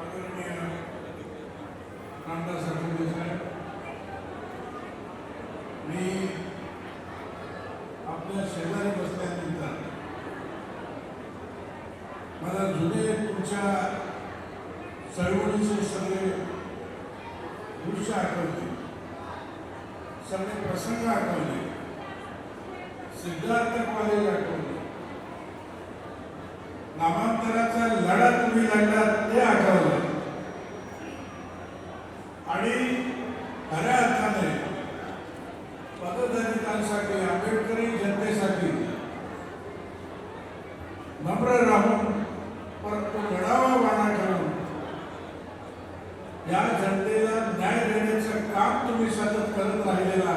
आदरणीय रामदास आठवले साहेब मी आपल्या शेजारी बसल्यानंतर मला जुने तुमच्या चळवळीचे सगळे दृश्य आठवले. सगळे प्रसंग आठवले. सिद्धार्थ कॉलेज आठवले. नामांतराचा लढा तुम्ही लढला ते आठवलं. आणि खऱ्या अर्थाने पददलितांसाठी आंबेडकरी जनतेसाठी नम्र राहून परंतु लढावा वाणा ठेवून या जनतेला न्याय देण्याचं काम तुम्ही सतत करत राहिलेला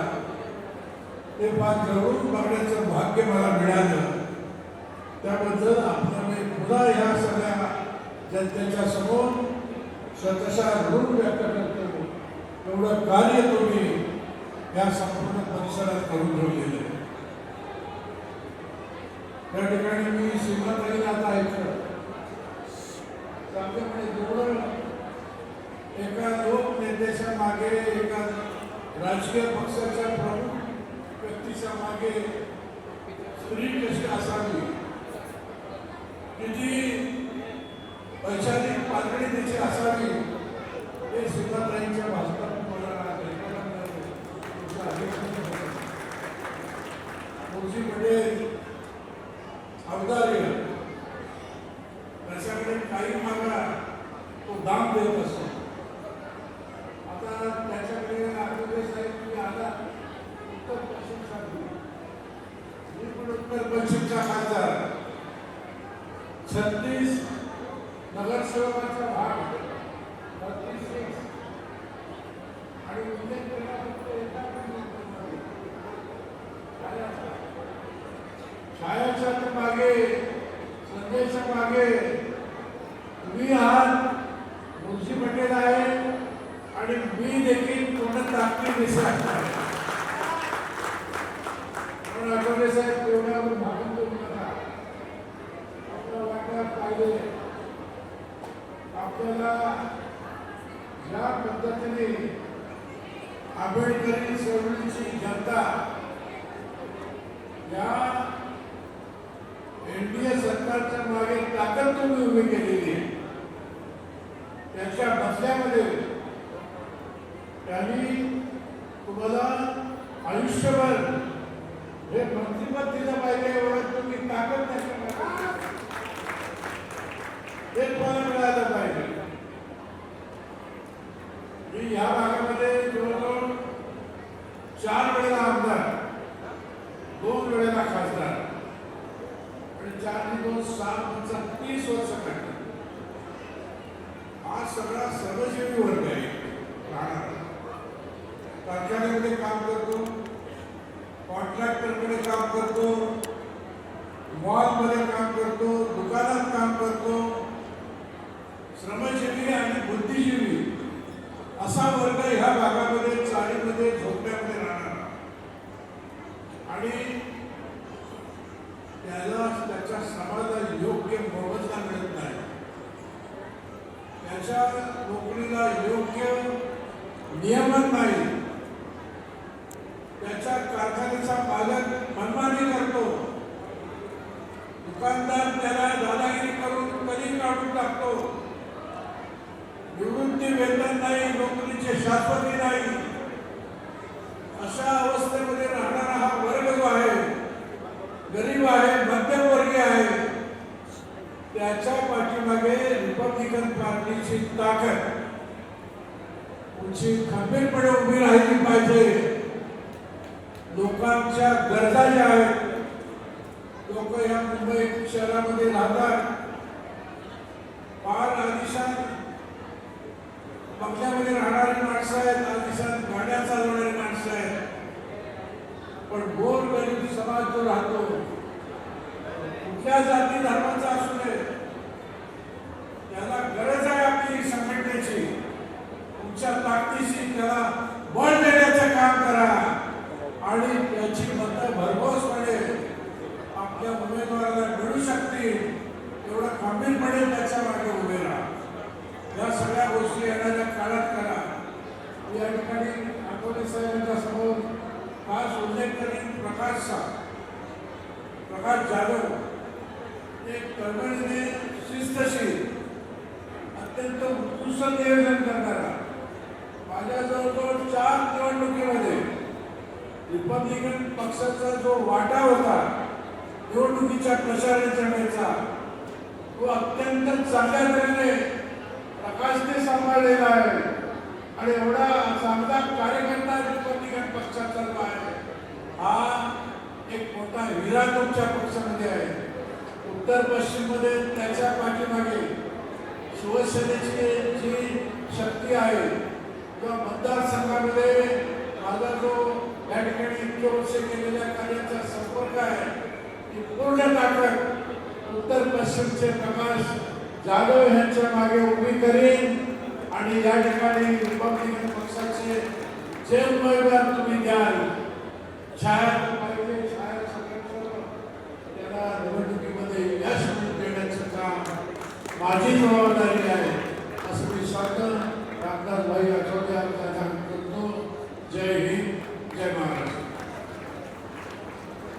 ते फार जवळून बघण्याचं भाग्य मला मिळालं. त्याबद्दल आपण पुन्हा या सगळ्या जनतेच्या समोर स्वतःचा ऋण व्यक्त करतो एवढं कार्य तुम्ही या संपूर्ण परिसरात करून ठेवलेलं आहे. त्या ठिकाणी मी श्रीमंताईला आता ऐकलं आमच्याकडे जेवढं एका लोक नेत्याच्या मागे एका राजकीय पक्षाच्या प्रमुख व्यक्तीच्या मागे स्त्री कशी असावी? की जी वैचारिक पातळी देखील असावी हे सिद्धार्थांच्या भाषणातून मला ऐकायला मिळालं. तुमचं अभिनंदन करतो. मुळशी पटेल अवतारी त्याच्याकडे काही मागा तो दाम देत असतो आता त्याच्याकडे आठवले साहेब तुम्ही आला उत्तर पश्चिमसाठी मी पण उत्तर पश्चिमचा खासदार छत्तीस नगरसेवकाचा भाग छत्तीस सीट. आणि उल्लेख केला फक्त एका निवडणुकीमध्ये. छायाच्या मागे. संदेशच्या मागे. तुम्ही आहात. मुळशी पटेल आहे. आणि मी देखील पूर्ण ताकदी दिसत म्हणून आठवले साहेब तेवढ्या आंबेडकरी चळवळीची जनता या एनडीए सरकारच्या मागे ताकद तुम्ही उभी केलेली त्याच्या बसल्यामध्ये त्यांनी तुम्हाला आयुष्यभर हे मंत्रिपद दिलं पाहिजे एवढं तुम्ही ताकद त्याच्या हे तुम्हाला मिळालं पाहिजे मी या भागामध्ये जवळजवळ चार वेळेला आमदार दोन वेळेला खासदार आणि चार आणि दोन सहा पंचा तीस वर्ष काढली. हा सगळा सर्वजीवी वर्ग आहे. कारखान्यामध्ये काम करतो. कॉन्ट्रॅक्टरकडे काम करतो. मॉलमध्ये काम करतो. दुकानात काम करतो. श्रमजीवी आणि बुद्धिजीवी असा वर्ग ह्या भागामध्ये चाळीमध्ये झोपड्यामध्ये राहणार आणि त्याला त्याच्या समाजाला योग्य मोबदला मिळत नाही त्याच्या नोकरीला योग्य नियमन नाही. त्याच्या कारखान्याचा मालक मनमानी करतो. दुकानदार त्याला दादागिरी करून कधी काढून टाकतो? निवृत्ती वेतन नाही नोकरीचे शाश्वती नाही. अशा अवस्थेमध्ये राहणारा हा वर्ग जो आहे गरीब आहे मध्यमवर्गीय आहे त्याच्या पाठीमागे रिपब्लिकन पार्टीची ताकद. तुमची खंबीरपणे उभी राहिली पाहिजे. लोकांच्या गरजा ज्या आहेत लोक या मुंबई शहरामध्ये राहतात. फार आदिशान बंगल्यामध्ये राहणारी माणसं आहेत आदिशान गाड्या चालवणारी माणसं आहेत. पण गोर गरीब समाज जो राहतो कुठल्या जात धर्माचा असू दे त्याला गरज आहे आपली संघटनेची तुमच्या ताकदीशी त्याला बळ देण्याचं काम करा. आणि त्याची मतं भरघोसपणे आपल्या उमेदवाराला मिळू शकतील एवढं खंबीरपणे त्याच्यामागे उभे राहा. या सगळ्या गोष्टी येणाऱ्या काळात करा. या ठिकाणी आठवले साहेबांच्या समोर खास उल्लेख करीन प्रकाश साहेब. प्रकाश जाधव एक तळमळीने शिस्तशील अत्यंत उत्कृष्ट नियोजन करणारा. माझ्या जवळजवळ चार निवडणुकीमध्ये रिपब्लिकन पक्षाचा जो वाटा होता निवडणुकीच्या प्रचार यंत्रणेचा तो अत्यंत चांगल्या तऱ्हेने प्रकाशने सांभाळलेला आहे. आणि एवढा चांगला कार्यकर्ता रिपब्लिकन पक्षाचा जो आहे हा एक मोठा हिरा तुमच्या पक्षामध्ये आहे. उत्तर पश्चिममध्ये त्याच्या पाठीमागे शिवसेनेची जी शक्ती आहे किंवा मतदारसंघामध्ये माझा जो या ठिकाणी इतके वर्ष केलेल्या कार्याचा संपर्क आहे ती पूर्ण ताकद उत्तर पश्चिमचे प्रकाश जाधव यांच्या मागे उभी करीन आणि या ठिकाणी रिपब्लिकन पक्षाचे जे उमेदवार तुम्ही द्याल छाया पाहिजे छाया सगळ्यांचं त्याला निवडणुकीमध्ये यश देण्याचं काम माझी जबाबदारी